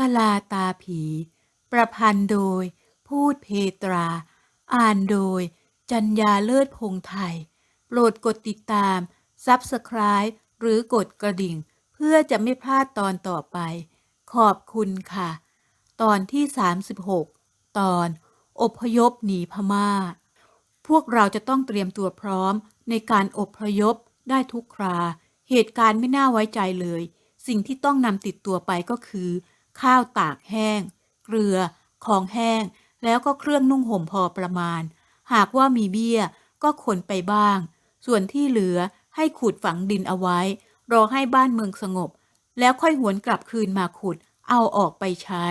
กลาตาผี ประพันธ์โดย พูดเพตรา อ่านโดย จัญญาเลิศพงไทย โปรดกดติดตาม Subscribe หรือกดกระดิ่ง เพื่อจะไม่พลาดตอนต่อไป ขอบคุณค่ะ ตอนที่ 36 ตอน อบพยพหนีพม่า พวกเราจะต้องเตรียมตัวพร้อมในการอบพยพได้ทุกครา เหตุการณ์ไม่น่าไว้ใจเลย สิ่งที่ต้องนำติดตัวไปก็คือ ข้าวตากแห้ง เกลือ ของแห้ง แล้วก็เครื่องนุ่งห่มพอประมาณ หากว่ามีเบี้ยก็ขนไปบ้าง ส่วนที่เหลือให้ขุดฝังดินเอาไว้ รอให้บ้านเมืองสงบ แล้วค่อยหวนกลับคืนมาขุด เอาออกไปใช้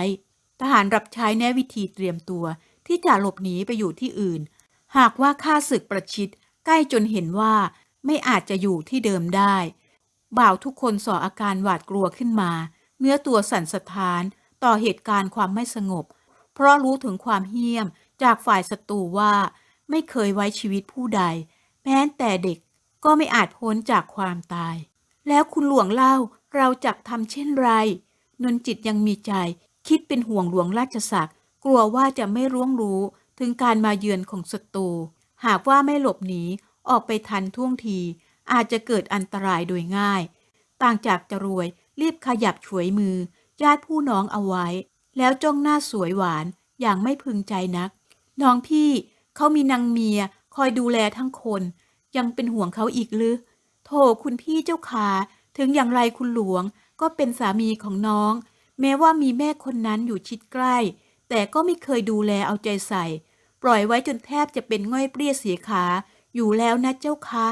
ทหารรับใช้แนะวิธีเตรียมตัว ที่จะหลบหนีไปอยู่ที่อื่น หากว่าข้าศึกประชิดใกล้จนเห็นว่าไม่อาจจะอยู่ที่เดิมได้ บ่าวทุกคนส่ออาการหวาดกลัวขึ้นมา เนื้อตัวสั่นสะท้านต่อเหตุการณ์ความไม่สงบ เพราะรู้ถึงความเหี้ยมจากฝ่ายศัตรูว่า ไม่เคยไว้ชีวิตผู้ใด แม้แต่เด็กก็ไม่อาจพ้นจากความตาย แล้วคุณหลวงเล่าเราจักทำเช่นไร นนจิตยังมีใจ คิดเป็นห่วงหลวงราชศักดิ์กลัวว่าจะไม่ร่วงรู้ถึงการมาเยือนของศัตรูหากว่าไม่หลบหนีออกไปทันท่วงที อาจจะเกิดอันตรายโดยง่าย ต่างจากจะรวย รีบขยับฉวยมือ ญาติผู้น้องเอาไว้ แล้วจ้องหน้าสวยหวานอย่างไม่พึงใจนัก น้องพี่เขามีนางเมียคอยดูแลทั้งคน ยังเป็นห่วงเขาอีกหรือโธ่คุณพี่เจ้าขาถึงอย่างไรคุณหลวงก็เป็นสามีของน้อง แม้ว่ามีแม่คนนั้นอยู่ชิดใกล้ แต่ก็ไม่เคยดูแลเอาใจใส่ ปล่อยไว้จนแทบจะเป็นง่อยเปรี้ยเสียขา อยู่แล้วนะเจ้าคะ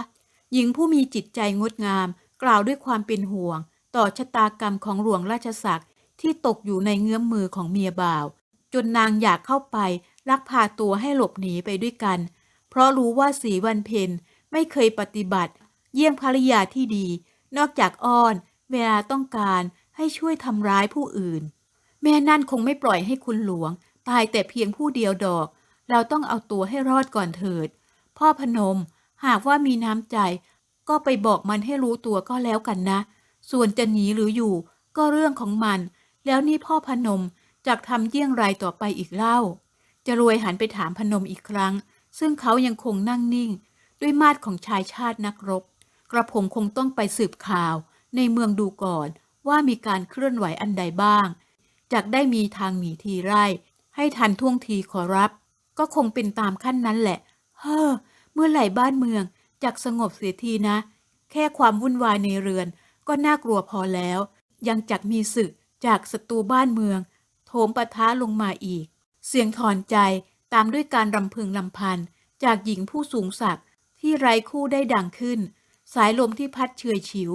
หญิงผู้มีจิตใจงดงาม กล่าวด้วยความเป็นห่วง ต่อชะตากรรมของหลวงราชศักดิ์ที่ตกอยู่ในเงื้อมมือของเมียบ่าว จนนางอยากเข้าไปลักพาตัวให้หลบหนีไปด้วยกัน เพราะรู้ว่าสีวันเพ็ญไม่เคยปฏิบัติ เยี่ยงภริยาที่ดี นอกจากอ้อน เวลาต้องการให้ช่วยทำร้ายผู้อื่น แม่นั่นคงไม่ปล่อยให้คุณหลวง ตายแต่เพียงผู้เดียวดอก เราต้องเอาตัวให้รอดก่อนเถิด พ่อพนมหากว่ามีน้ำใจ ก็ไปบอกมันให้รู้ตัวก็แล้วกันนะ ส่วนจะหนีหรืออยู่ ก็เรื่องของมัน แล้วนี่พ่อพนมจากทำเยี่ยงไรต่อไปอีกเล่า จะรวยหันไปถามพนมอีกครั้ง ซึ่งเขายังคงนั่งนิ่ง ด้วยมาดของชายชาตินักรบ กระผมคงต้องไปสืบข่าว ในเมืองดูก่อนว่ามีการเคลื่อนไหวอันใดบ้างจากได้มีทางหนีทีไร่ ให้ทันท่วงทีขอรับ ก็คงเป็นตามขั้นนั้นแหละ เฮ้อ เมื่อไหร่บ้านเมืองจากสงบเสียทีนะ แค่ความวุ่นวายในเรือน ก็น่ากลัวพอแล้ว ยังจักมีศึกจากศัตรูบ้านเมือง โถมปะทะลงมาอีก เสียงถอนใจตามด้วยการรำพึงลำพันจากหญิงผู้สูงศักดิ์ที่ไร้คู่ได้ดังขึ้น สายลมที่พัดเฉยฉิว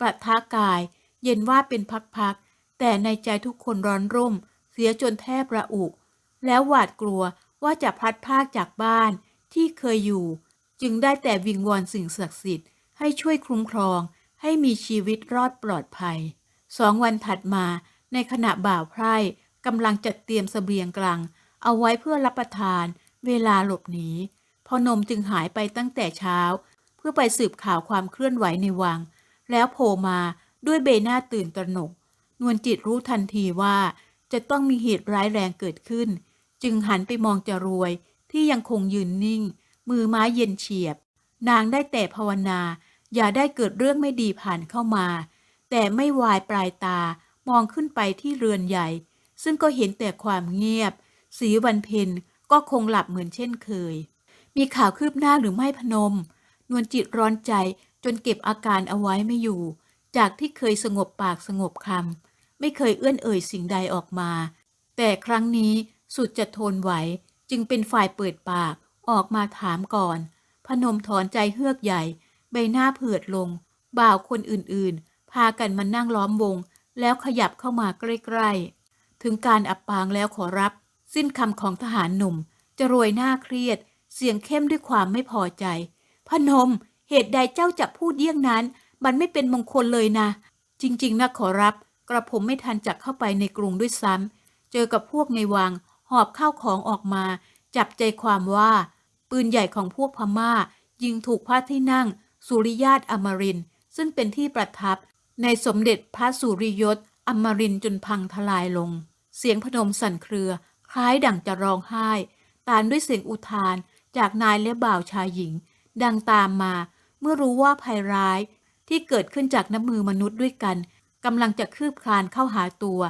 ปะทะกาย เย็นว่าเป็นพักๆแต่ในใจทุกคนร้อนร่ม เสียจนแทบระอุ แล้วหวาดกลัวว่าจะพลัดพากจากบ้านที่เคยอยู่ จึงได้แต่วิงวอนสิ่งศักดิ์สิทธิ์ให้ช่วยคุ้มครอง ให้มีชีวิตรอดปลอดภัย สองวันถัดมาในขณะบ่าวไพร่กำลังจัดเตรียมเสบียงกลาง เอาไว้เพื่อรับประทานเวลาหลบหนี พอนมจึงหายไปตั้งแต่เช้า เพื่อไปสืบข่าวความเคลื่อนไหวในวัง แล้วโผล่มาด้วยเบหน้าตื่นตระหนก นวลจิตรู้ทันทีว่าจะต้องมีเหตุร้ายแรงเกิดขึ้น จึงหันไปมองจรวยที่ยังคงยืนนิ่ง มือไม้เย็นเฉียบ นางได้แต่ภาวนา อย่าได้เกิดเรื่องไม่ดีผ่านเข้ามา แต่ไม่วายปลายตามองขึ้นไปที่เรือนใหญ่ ซึ่งก็เห็นแต่ความเงียบ สีวันเพ็ญก็คงหลับเหมือนเช่นเคย มีข่าวคืบหน้าหรือไม่พนม นวลจิตร้อนใจจนเก็บอาการเอาไว้ไม่อยู่ จากที่เคยสงบปากสงบคำไม่เคยเอื้อนเอ่ยสิ่งใดออกมา แต่ครั้งนี้สุดจะทนไหวจึงเป็นฝ่ายเปิดปากออกมาถามก่อน พนมถอนใจเฮือกใหญ่ ใบหน้าเผือดลง บ่าวคนอื่นๆ พากันมานั่งล้อมวง แล้วขยับเข้ามาใกล้ๆ ถึงการอับปางแล้วขอรับ สิ้นคำของทหารหนุ่ม จะรวยหน้าเครียด เสียงเข้มด้วยความไม่พอใจ พนม เหตุใดเจ้าจับพูดเยี่ยงนั้น มันไม่เป็นมงคลเลยนะ จริง ๆนะขอรับ กระผมไม่ทันจักเข้าไปในกรุงด้วยซ้ำ เจอกับพวกในวัง หอบข้าวของออกมา จับใจความว่า ปืนใหญ่ของพวกพม่ายิงถูกพระที่นั่ง สุริยาตอมริน ซึ่งเป็นที่ประทับในสมเด็จพระสุริยศอมรินจนพังทลายลง เสียงพนมสั่นเครือ คล้ายดั่งจะร้องไห้ ตามด้วยเสียงอุทานจากนายและบ่าวชายหญิง ดังตามมาเมื่อรู้ว่าภัยร้ายที่เกิดขึ้นจากน้ำมือมนุษย์ด้วยกันกำลังจะคืบคลานเข้าหาตัว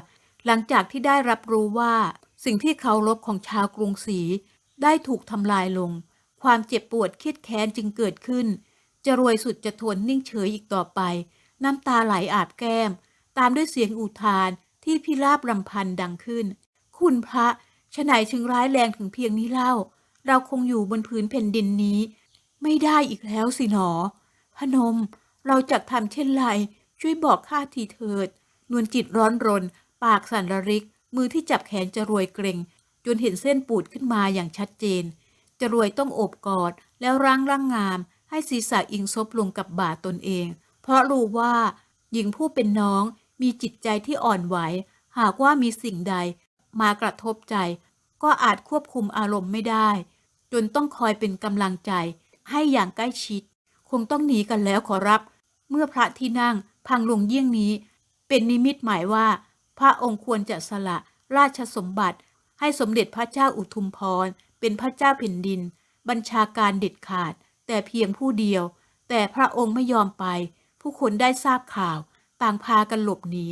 หลังจากที่ได้รับรู้ว่าสิ่งที่เคารพของชาวกรุงศรีได้ถูกทำลายลง ความเจ็บปวดครียดแค้นจึงเกิดขึ้น จะรวยสุดจะทนนิ่งเฉยอีกต่อไป น้ำตาไหลอาบแก้ม ตามด้วยเสียงอุทานที่พิราบรำพันดังขึ้น คุณพระฉะไหนถึงร้ายแรงถึงเพียงนี้เล่า เราคงอยู่บนพื้นแผ่นดินนี้ ไม่ได้อีกแล้วสิหนอ พนม เราจะทำเช่นไร ช่วยบอกข้าทีเถิด นวลจิตร้อนรน ปากสั่นระริก มือที่จับแขนจะรวยเกรงจนเห็นเส้นปูดขึ้นมาอย่างชัดเจน จะรวยต้องโอบกอดแล้วร่างร่างงาม ให้ศีรษะอิงซบลงกับบ่าตนเอง เพราะรู้ว่าหญิงผู้เป็นน้องมีจิตใจที่อ่อนไหว หากว่ามีสิ่งใดมากระทบใจ ก็อาจควบคุมอารมณ์ไม่ได้ จนต้องคอยเป็นกำลังใจ ให้อย่างใกล้ชิด คงต้องหนีกันแล้วขอรับ เมื่อพระที่นั่งพังลงเยี่ยงนี้ เป็นนิมิตหมายว่า พระองค์ควรจะสละราชสมบัติ ให้สมเด็จพระเจ้าอุทุมพรเป็นพระเจ้าแผ่นดิน บัญชาการเด็ดขาด แต่เพียงผู้เดียว แต่พระองค์ไม่ยอมไป ผู้คนได้ทราบข่าว ต่างพากันหลบหนี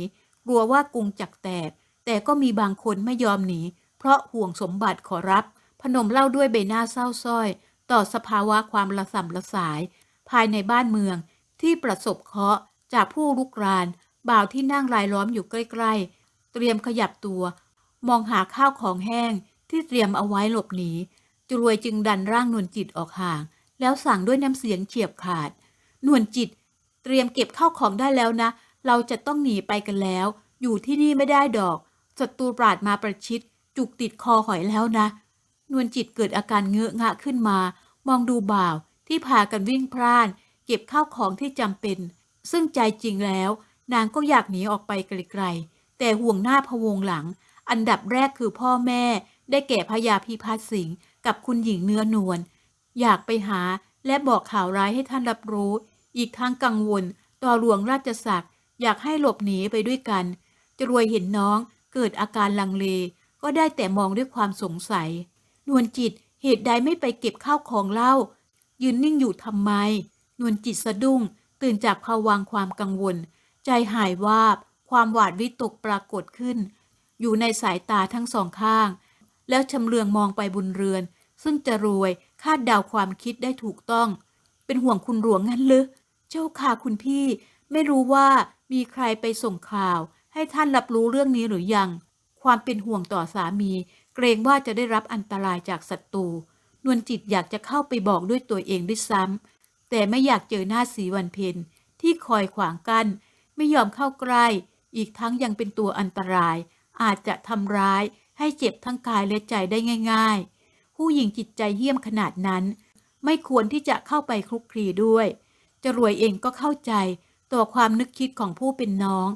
กลัวว่ากรุงจักแตก แต่ก็มีบางคนไม่ยอมหนี เพราะห่วงสมบัติขอรับ พนมเล่าด้วยใบหน้าเศร้าส้อย ต่อสภาวะความระส่ำระสาย ภายในบ้านเมืองที่ประสบเคราะห์จากผู้ลุกราน บ่าวที่นั่งรายล้อมอยู่ใกล้ ๆ เตรียมขยับตัว มองหาข้าวของแห้งที่เตรียมเอาไว้หลบหนี จรวยจึงดันร่างนวลจิตออกห่าง แล้วสั่งด้วยน้ำเสียงเฉียบขาดนวลจิต เตรียมเก็บข้าวของได้แล้วนะ เราจะต้องหนีไปกันแล้ว อยู่ที่นี่ไม่ได้ดอกศัตรูปราดมาประชิด จุกติดคอหอยแล้วนะ นวลจิตเกิดอาการเงอะงะขึ้นมา มองดูบ่าวที่พากันวิ่งพล่าน เก็บข้าวของที่จำเป็น ซึ่งใจจริงแล้ว นางก็อยากหนีออกไปไกลๆ แต่ห่วงหน้าพวงหลัง อันดับแรกคือพ่อแม่ ได้แก่พญาพิพัฒน์สิงห์กับคุณหญิงเนื้อนวล อยากไปหาและบอกข่าวร้ายให้ท่านรับรู้ อีกทั้งกังวล ต่อหลวงราชศักดิ์อยากให้หลบหนีไปด้วยกัน จะรวยเห็นน้องเกิดอาการลังเล ก็ได้แต่มองด้วยความสงสัย นวลจิตเหตุใดไม่ไปเก็บข้าวของเล่า ยืนนิ่งอยู่ทำไม นวลจิตสะดุ้ง ตื่นจากภาวังค์ความกังวล ใจหายวาบ ความหวาดวิตกปรากฏขึ้น อยู่ในสายตาทั้งสองข้าง แล้วชำเลืองมองไปบุญเรือน ซึ่งจะรวย คาดเดาความคิดได้ถูกต้อง เป็นห่วงคุณหลวงงั้นหรือเจ้าค่ะคุณพี่ ไม่รู้ว่ามีใครไปส่งข่าว ให้ท่านรับรู้เรื่องนี้หรือยัง ความเป็นห่วงต่อสามี เกรงว่าจะได้รับอันตรายจากศัตรูนวลจิตอยากจะเข้าไปบอกด้วยตัวเองด้วยซ้ำแต่ไม่อยากเจอหน้าสีวันเพ็ญที่คอยขวางกัน้นไม่ยอมเข้าใกล้ อีกทั้งยังเป็นตัวอันตราย อาจจะทำร้ายให้เจ็บทั้งกายและใจได้ง่าย ๆ ผู้หญิงจิตใจเหี้ยมขนาดนั้น ไม่ควรที่จะเข้าไปคลุกคลีด้วยจะรวยเองก็เข้าใจต่อความนึกคิดของผู้เป็นน้อง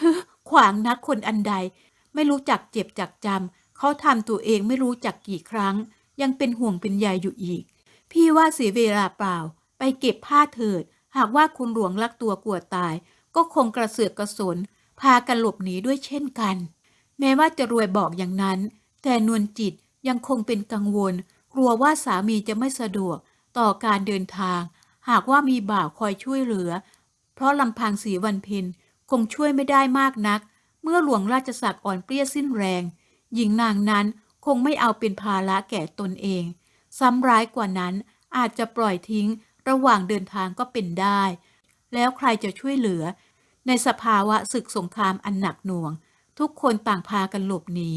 ฮึขวางนักคนอันใด ไม่รู้จักเจ็บจักจำเขาทำตัวเองไม่รู้จักกี่ครั้ง ยังเป็นห่วงเป็นใยอยู่อีก พี่ว่าเสียเวลาเปล่า ไปเก็บผ้าเถิด หากว่าคุณหลวงรักตัวกลัวตาย ก็คงกระเสือกกระสน พากันหลบหนีด้วยเช่นกัน แม้ว่าจะรวยบอกอย่างนั้น แต่นวลจิต ยังคงเป็นกังวล กลัวว่าสามีจะไม่สะดวกต่อการเดินทาง หากว่ามีบ่าวคอยช่วยเหลือ เพราะลำพังสีวันเพ็ญคงช่วยไม่ได้มากนัก เมื่อหลวงราชศักดิ์อ่อนเปรี้ยสิ้นแรง หญิงนางนั้นคงไม่เอาเป็นภาระแก่ตนเอง ซ้ำร้ายกว่านั้นอาจจะปล่อยทิ้งระหว่างเดินทางก็เป็นได้ แล้วใครจะช่วยเหลือ ในสภาวะศึกสงครามอันหนักหน่วง ทุกคนต่างพากันหลบหนี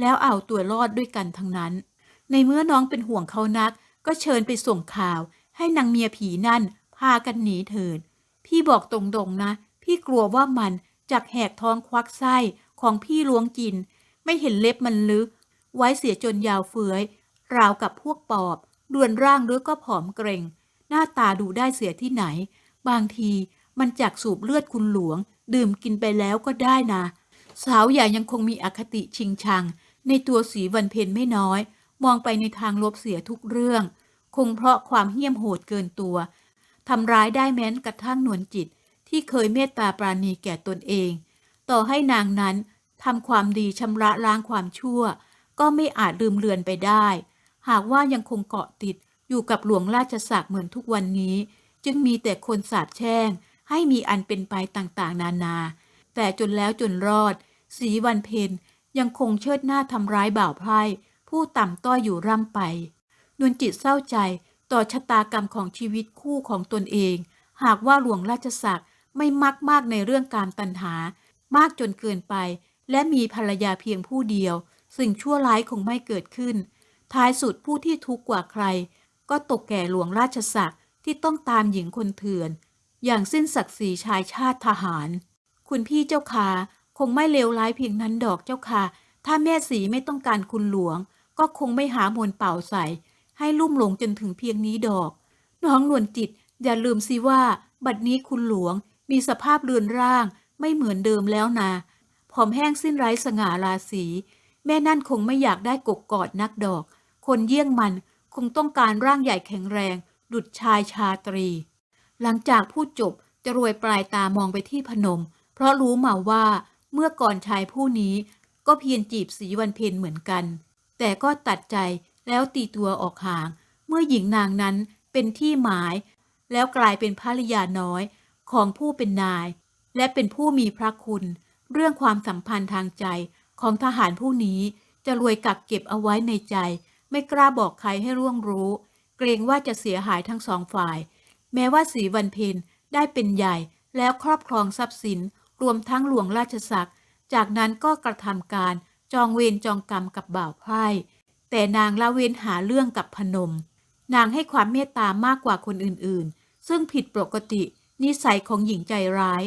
แล้วเอาตัวรอดด้วยกันทั้งนั้น ในเมื่อน้องเป็นห่วงเขานัก ก็เชิญไปส่งข่าว ให้นางเมียผีนั่น พากันหนีเถิด พี่บอกตรงๆนะ พี่กลัวว่ามันจากแหกท้องควักไส้ของพี่ล้วงกิน ไม่เห็นเล็บมันลึก ไว้เสียจนยาวเฟื้อย ราวกับพวกปอบดวนร่างหรือก็ผอมเกรง หน้าตาดูได้เสียที่ไหน บางทีมันจากสูบเลือดคุณหลวง ดื่มกินไปแล้วก็ได้นะ สาวใหญ่ยังคงมีอคติชิงชัง ในตัวสีวันเพ็ญไม่น้อย มองไปในทางลบเสียทุกเรื่อง คงเพราะความเหี้ยมโหดเกินตัวทำร้ายได้แม้นกระทั่งนวลจิต ที่เคยเมตตาปราณีแก่ตนเอง ต่อให้นางนั้นทำความดีชำระล้างความชั่ว ก็ไม่อาจลืมเลือนไปได้ หากว่ายังคงเกาะติดอยู่กับหลวงราชศักดิ์เหมือนทุกวันนี้ จึงมีแต่คนสาบแช่ง ให้มีอันเป็นไปต่างๆ นานา แต่จนแล้วจนรอด สีวันเพ็ ยังคงเชิดหน้าทำร้ายบ่าวไพร่ผู้ต่ำต้อยอยู่ร่ำไปนวลจิตเศร้าใจต่อชะตากรรมของชีวิตคู่ของตนเอง หากว่าหลวงราชศักดิ์ไม่มักมากในเรื่องการตัณหา มากจนเกินไป และมีภรรยาเพียงผู้เดียว สิ่งชั่วร้ายคงไม่เกิดขึ้น ท้ายสุดผู้ที่ทุกข์กว่าใคร ก็ตกแก่หลวงราชศักดิ์ที่ต้องตามหญิงคนเถื่อน อย่างสิ้นศักดิ์ศรีชายชาติทหาร คุณพี่เจ้าค่ะค งไม่เลวร้ายเพียงนั้นดอกเจ้าค่ะ ถ้าแม่สีไม่ต้องการคุณหลวง ก็คงไม่หามนต์เป่าใส่ ให้ลุ่มหลงจนถึงเพียงนี้ดอก น้องนวลจิต อย่าลืมสิว่า บัดนี้คุณหลวง มีสภาพเรือนร่าง ไม่เหมือนเดิมแล้วนะผอมแห้งสิ้นไร้สง่าราศีแม่นั่นคงไม่อยากได้กกกอดนักดอก คนเยี่ยงมันคงต้องการร่างใหญ่แข็งแรง ดุดชายชาตรี หลังจากพูดจบจะรวยปลายตามองไปที่พนม เพราะรู้มาว่า เมื่อก่อนชายผู้นี้ก็เพียรจีบสีวันเพ็ญเหมือนกัน แต่ก็ตัดใจแล้วตีตัวออกห่าง เมื่อหญิงนางนั้นเป็นที่หมาย แล้วกลายเป็นภริยาน้อยของผู้เป็นนาย และเป็นผู้มีพระคุณ เรื่องความสัมพันธ์ทางใจของทหารผู้นี้จะรวยกักเก็บเอาไว้ในใจ ไม่กล้าบอกใครให้ร่วงรู้ เกรงว่าจะเสียหายทั้งสองฝ่าย แม้ว่าสีวันเพ็ญได้เป็นใหญ่แล้วครอบครองทรัพย์สิน รวมทั้งหลวงราชศักดิ์จากนั้นก็กระทำการจองเวรจองกรรมกับบ่าวไพร่แต่นางละเว้นหาเรื่องกับพนม นางให้ความเมตตามากกว่าคนอื่นๆ ซึ่งผิดปกติ นิสัยของหญิงใจร้าย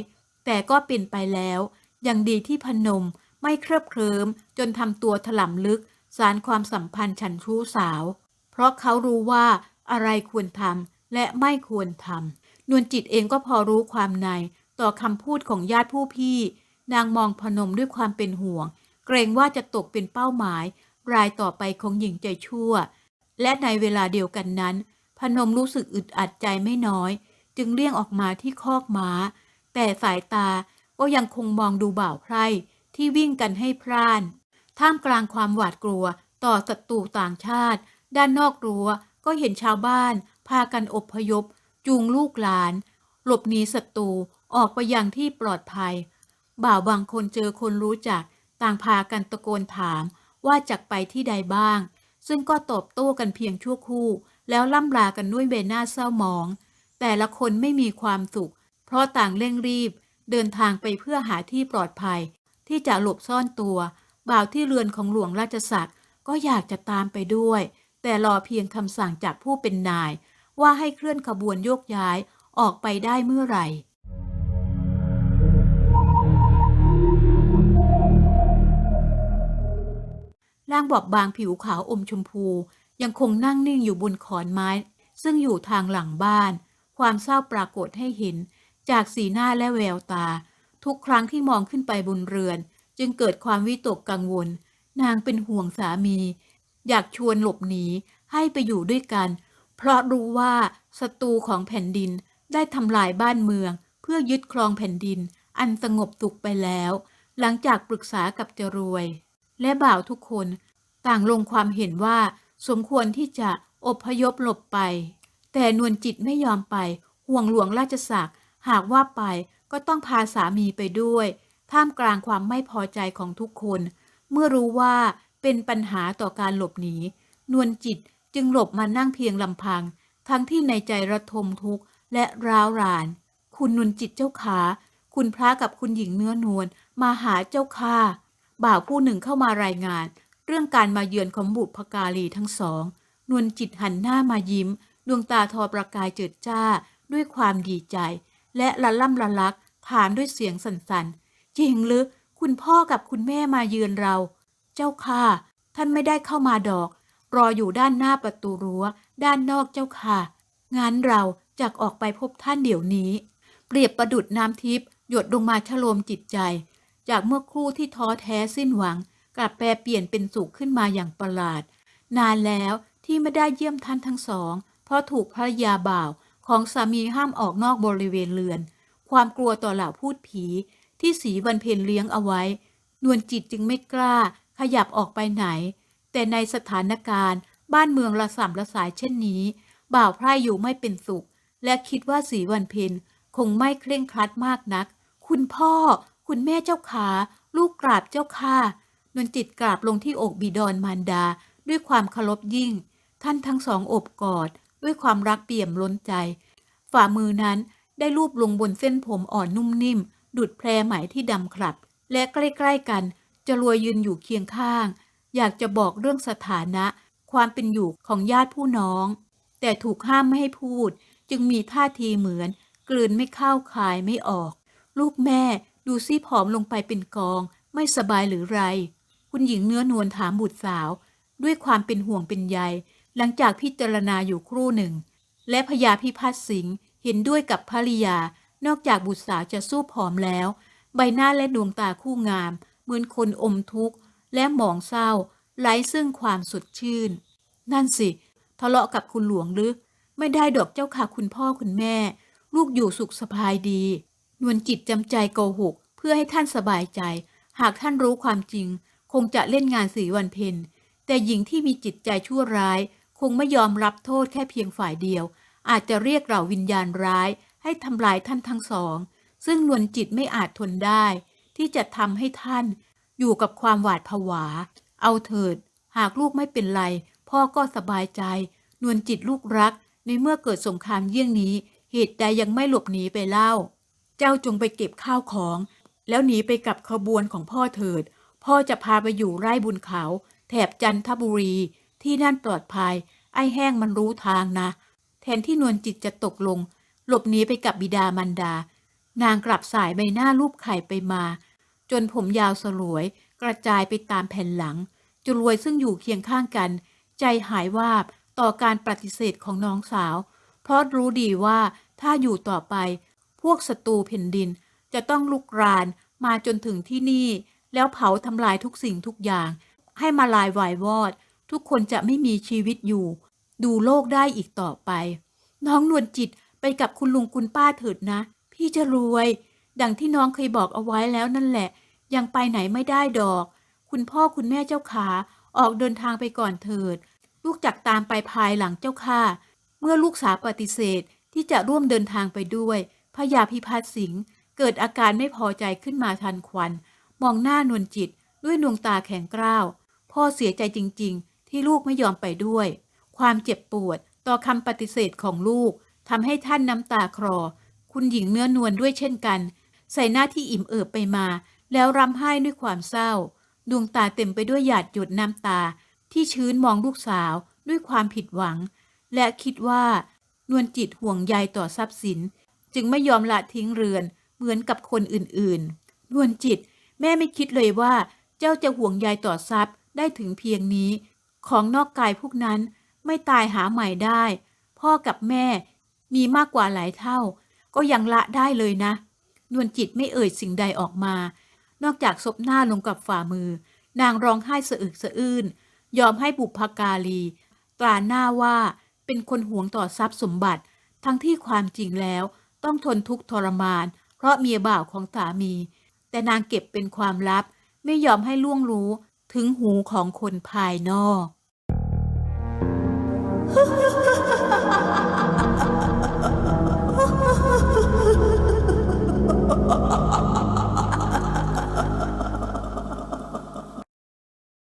แต่ก็เป็นไปแล้วยังดีที่พนมไม่เคลิบเคลิ้มจนทำตัวถล่ำลึก สารความสัมพันธ์ฉันชู้สาว เพราะเขารู้ว่าอะไรควรทำและไม่ควรทำนวลจิตเองก็พอรู้ความใน ต่อคำพูดของญาติผู้พี่ นางมองพนมด้วยความเป็นห่วง เกรงว่าจะตกเป็นเป้าหมาย รายต่อไปของหญิงใจชั่ว และในเวลาเดียวกันนั้น พนมรู้สึกอึดอัดใจไม่น้อย จึงเลี่ยงออกมาที่คอกม้า แต่สายตาก็ยังคงมองดูบ่าวไพร่ที่วิ่งกันให้พร่าน ท่ามกลางความหวาดกลัวต่อศัตรูต่างชาติ ด้านนอกรั้วก็เห็นชาวบ้าน พากันอบพยพ จูงลูกหลาน หลบหนีศัตรู ออกไปอยังที่ปลอดภัย บ่าวบางคนเจอคนรู้จัก ต่างพากันตะโกนถามว่าจักไปที่ใดบ้าง ซึ่งก็ตอบโต้กันเพียงชั่วคู่ แล้วล่ำลากันด้วยเบหน้าเศร้าหมอง แต่ละคนไม่มีความสุข เพราะต่างเร่งรีบ เดินทางไปเพื่อหาที่ปลอดภัย ที่จะหลบซ่อนตัว บ่าวที่เรือนของหลวงราชศักดิ์ก็อยากจะตามไปด้วย แต่รอเพียงคำสั่งจากผู้เป็นนาย ว่าให้เคลื่อนขบวนโยกย้ายออกไปได้เมื่อไหร่ ร่างบอบบางผิวขาวอมชมพู ยังคงนั่งนิ่งอยู่บนขอนไม้ ซึ่งอยู่ทางหลังบ้าน ความเศร้าปรากฏให้เห็น จากสีหน้าและแววตา ทุกครั้งที่มองขึ้นไปบนเรือน จึงเกิดความวิตกกังวล นางเป็นห่วงสามี อยากชวนหลบหนีให้ไปอยู่ด้วยกัน เพราะรู้ว่าศัตรูของแผ่นดินได้ทำลายบ้านเมือง เพื่อยึดครองแผ่นดิน อันสงบสุขไปแล้ว หลังจากปรึกษากับจรวย และบ่าวทุกคนต่างลงความเห็นว่าสมควรที่จะอพยพหลบไป แต่นวลจิตไม่ยอมไป ห่วงหลวงราชศักดิ์หากว่าไปก็ต้องพาสามีไปด้วย ท่ามกลางความไม่พอใจของทุกคน เมื่อรู้ว่าเป็นปัญหาต่อการหลบหนี นวลจิตจึงหลบมานั่งเพียงลำพัง ทั้งที่ในใจระทมทุกข์และร้าวราน คุณนวลจิตเจ้าขา คุณพระกับคุณหญิงเนื้อนวลมาหาเจ้าค่ะ บ่าวผู้หนึ่งเข้ามารายงาน เรื่องการมาเยือนของบุพการีทั้งสอง นวลจิตหันหน้ามายิ้ม ดวงตาทอประกายเจิดจ้า ด้วยความดีใจ และละล่ำละลัก ถามด้วยเสียงสั่นๆจริงหรือคุณพ่อกับคุณแม่มาเยือนเรา เจ้าค่ะ ท่านไม่ได้เข้ามาดอก รออยู่ด้านหน้าประตูรั้ว ด้านนอกเจ้าค่ะ งั้นเราจะออกไปพบท่านเดี๋ยวนี้ เปรียบประดุดน้ำทิพย์หยดลงมาชโลมจิตใจ จากเมื่อครู่ที่ท้อแท้สิ้นหวัง กลับแปรเปลี่ยนเป็นสุขขึ้นมาอย่างประหลาด นานแล้วที่ไม่ได้เยี่ยมท่านทั้งสอง เพราะถูกภรรยาบ่าวของสามีห้ามออกนอกบริเวณเรือน ความกลัวต่อเหล่าพูดผี ที่สีวันเพ็ญเลี้ยงเอาไว้ นวลจิตจึงไม่กล้า ขยับออกไปไหน แต่ในสถานการณ์ บ้านเมืองระส่ำระสายเช่นนี้ บ่าวไพร่อยู่ไม่เป็นสุข และคิดว่าสีวันเพ็ญคงไม่เคร่งครัดมากนัก คุณพ่อ คุณแม่เจ้าขาลูกกราบเจ้าค่ะนวลจิตกราบลงที่อกบิดรมารดา ด้วยความเคารพยิ่ง ท่านทั้งสองอบกอด ด้วยความรักเปี่ยมล้นใจ ฝ่ามือนั้นได้ลูบลงบนเส้นผมอ่อนนุ่มนิ่ม ดุดแพรไหมที่ดำคลับ และใกล้ๆกัน จะรวยยืนอยู่เคียงข้าง อยากจะบอกเรื่องสถานะ ความเป็นอยู่ของญาติผู้น้อง แต่ถูกห้ามไม่ให้พูด จึงมีท่าทีเหมือน กลืนไม่เข้าคายไม่ออก ลูกแม่ ดูซี่ผอมลงไปเป็นกอง ไม่สบายหรือไร คุณหญิงเนื้อนวลถามบุตรสาว ด้วยความเป็นห่วงเป็นใย หลังจากพิจารณาอยู่ครู่หนึ่ง และพญาพิพัฒน์สิงห์เห็นด้วยกับภริยา นอกจากบุตรสาวจะสู้ผอมแล้ว ใบหน้าและดวงตาคู่งาม เหมือนคนอมทุกข์ และหมองเศร้า ไร้ซึ่งความสดชื่น นั่นสิ ทะเลาะกับคุณหลวงหรือ ไม่ได้ดอกเจ้าค่ะคุณพ่อคุณแม่ ลูกอยู่สุขสบายดี นวลจิตจำใจโกหก เพื่อให้ท่านสบายใจ หากท่านรู้ความจริง คงจะเล่นงานสีวันเพ็ญแต่หญิงที่มีจิตใจชั่วร้าย คงไม่ยอมรับโทษแค่เพียงฝ่ายเดียว อาจจะเรียกเหล่าวิญญาณร้าย ให้ทำลายท่านทั้งสอง ซึ่งนวลจิตไม่อาจทนได้ ที่จะทำให้ท่านอยู่กับความหวาดผวา เอาเถิด หากลูกไม่เป็นไร พ่อก็สบายใจ นวลจิตลูกรัก ในเมื่อเกิดสงครามเยี่ยงนี้ เหตุใดยังไม่หลบหนีไปเล่า เจ้าจงไปเก็บข้าวของ แล้วหนีไปกับขบวนของพ่อเถิด พ่อจะพาไปอยู่ไร่บุญเขา แถบจันทบุรี ที่นั่นปลอดภัย ไอ้แห้งมันรู้ทางนะ แทนที่นวลจิตจะตกลง หลบหนีไปกับบิดามารดา นางกลับสายใบหน้ารูปไข่ไปมา จนผมยาวสลวย กระจายไปตามแผ่นหลัง จุรวยซึ่งอยู่เคียงข้างกัน ใจหายวาบต่อการปฏิเสธของน้องสาว เพราะรู้ดีว่าถ้าอยู่ต่อไป วกศัตรูแผ่นดิน จะต้องลุกรานมาจนถึงที่นี่ แล้วเผาทำลายทุกสิ่งทุกอย่าง ให้มาลายวายวอด ทุกคนจะไม่มีชีวิตอยู่ ดูโลกได้อีกต่อไป น้องนวลจิตไปกับคุณลุงคุณป้าเถิดนะ พี่จะรวย ดังที่น้องเคยบอกเอาไว้แล้วนั่นแหละ ยังไปไหนไม่ได้ดอก คุณพ่อคุณแม่เจ้าขาออกเดินทางไปก่อนเถิด ลูกจักตามไปภายหลังเจ้าค่ะ เมื่อลูกสาวปฏิเสธที่จะร่วมเดินทางไปด้วย พยาพิพัฒน์สิงห์เกิดอาการไม่พอใจขึ้นมาทันควัน มองหน้านวลจิตด้วยดวงตาแข็งกร้าว พ่อเสียใจจริง ๆ ที่ลูกไม่ยอมไปด้วย ความเจ็บปวดต่อคำปฏิเสธของลูกทำให้ท่านน้ำตาคลอ คุณหญิงเนื้อนวลด้วยเช่นกัน ใส่หน้าที่อิ่มเอิบไปมา แล้วรำไห้ด้วยความเศร้า ดวงตาเต็มไปด้วยหยาดหยดน้ำตา ที่ชื้นมองลูกสาวด้วยความผิดหวัง และคิดว่านวลจิตห่วงใยต่อทรัพย์สิน จึงไม่ยอมละทิ้งเรือน เหมือนกับคนอื่นๆนวลจิต แม่ไม่คิดเลยว่า เจ้าจะห่วงใยต่อทรัพย์ได้ถึงเพียงนี้ ของนอกกายพวกนั้นไม่ตายหาใหม่ได้ พ่อกับแม่มีมากกว่าหลายเท่า ก็ยังละได้เลยนะนวลจิตไม่เอ่ยสิ่งใดออกมา นอกจากซบหน้าลงกับฝ่ามือ นางร้องไห้สะอึกสะอื้น ยอมให้บุพการี ตราหน้าว่าเป็นคนหวงต่อทรัพย์สมบัติ ทั้งที่ความจริงแล้ว ต้องทนทุกข์ทรมาน เพราะเมียบ่าวของสามี แต่นางเก็บเป็นความลับ ไม่ยอมให้ล่วงรู้ถึงหูของคนภายนอก